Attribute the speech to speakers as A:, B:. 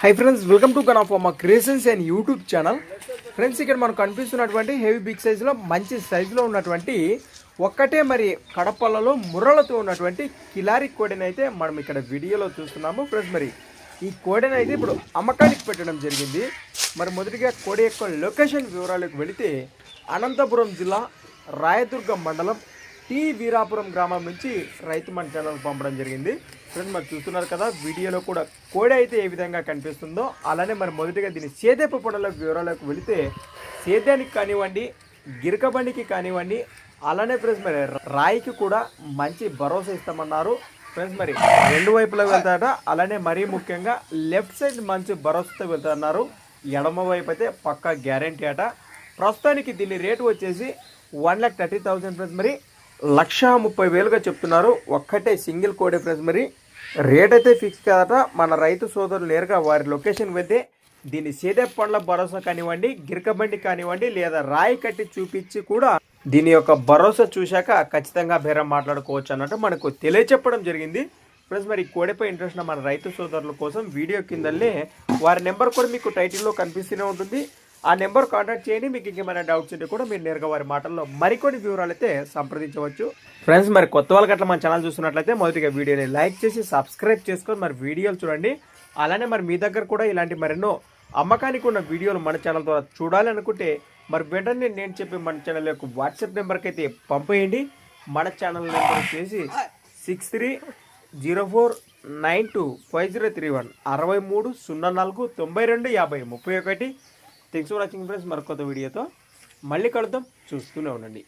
A: Hi friends welcome to gun of మా creations and YouTube channel friends ఇక్కడ మనకు కనిపిస్తున్నటువంటి హెవీ బిగ్ సైజులో మంచి సైజులో ఉన్నటువంటి ఒక్కటే మరి కడపలలో ముర్రలతో ఉన్నటువంటి కిలారి కోడెని అయితే మనం ఇక్కడ వీడియోలో చూస్తున్నాము. ఫ్రెండ్స్ మరి ఈ కోడెని అయితే ఇప్పుడు అమ్మకానికి పెట్టడం జరిగింది. మరి మొదటిగా కోడి యొక్క లొకేషన్ వివరాలకు వెళితే అనంతపురం జిల్లా రాయదుర్గం మండలం టీ వీరాపురం గ్రామం నుంచి రైతు మన ఛానల్ పంపడం జరిగింది. ఫ్రెండ్స్ మరి చూస్తున్నారు కదా వీడియోలో కూడా కోడి అయితే ఏ విధంగా కనిపిస్తుందో అలానే మరి మొదటిగా దీని సేద్యపు పనుల వివరాలకు వెళితే సేద్యానికి కానివ్వండి గిరకబండికి కానివ్వండి అలానే ఫ్రెండ్స్ మరి రాయికి కూడా మంచి భరోసా ఇస్తామన్నారు. ఫ్రెండ్స్ మరి రెండు వైపులా వెళ్తారట అలానే మరీ ముఖ్యంగా లెఫ్ట్ సైడ్ మంచి భరోసాతో వెళ్తున్నారు ఎడమ వైపు అయితే పక్కా గ్యారంటీ అట. ప్రస్తుతానికి దీని రేటు వచ్చేసి one lakh thirty thousand friends మరి లక్ష ముప్పై వేలుగా చెప్తున్నారు. ఒక్కటే సింగిల్ కోడే డిఫరెన్స్. మరి రేట్ అయితే ఫిక్స్ కాదట. మన రైతు సోదరులు నేరుగా వారి లొకేషన్ వెళ్తే దీన్ని సీదే పండ్ల భరోసా కానివ్వండి గిరకబండి కానివ్వండి లేదా రాయి కట్టి చూపించి కూడా దీని యొక్క భరోసా చూశాక ఖచ్చితంగా బేరం మాట్లాడుకోవచ్చు అన్నట్టు మనకు తెలియచెప్పడం జరిగింది. ఫ్రెండ్స్ మరి కోడిపై ఇంట్రెస్ట్ మన రైతు సోదరుల కోసం వీడియో కిందల్లే వారి నెంబర్ కూడా మీకు టైటిల్లో కనిపిస్తూనే ఉంటుంది. ఆ నెంబర్ కాంటాక్ట్ చేయండి మీకు ఇంకేమైనా డౌట్స్ ఉంటే కూడా మీరు నేరుగా వారి మాటల్లో మరికొన్ని వివరాలు అయితే సంప్రదించవచ్చు. ఫ్రెండ్స్ మరి కొత్త వాళ్ళకి అట్లా మన ఛానల్ చూస్తున్నట్లయితే మొదటిగా వీడియోని లైక్ చేసి సబ్స్క్రైబ్ చేసుకొని మరి వీడియోలు చూడండి. అలానే మరి మీ దగ్గర కూడా ఇలాంటి మరెన్నో అమ్మకానికి ఉన్న వీడియోలు మన ఛానల్ ద్వారా చూడాలి అనుకుంటే మరి వెంటనే నేను చెప్పే మన ఛానల్ యొక్క వాట్సాప్ నెంబర్కి అయితే పంపేయండి. మన ఛానల్ నెంబర్ వచ్చేసి six three zero four nine two five zero three one అరవై మూడు సున్నా నాలుగు తొంభై రెండు యాభై ముప్పై ఒకటి థ్యాంక్స్ ఫర్ వాచింగ్ ఫ్రెండ్స్ మరొక వీడియోతో మళ్ళీ కలుద్దాం. చూస్తూనే ఉండండి.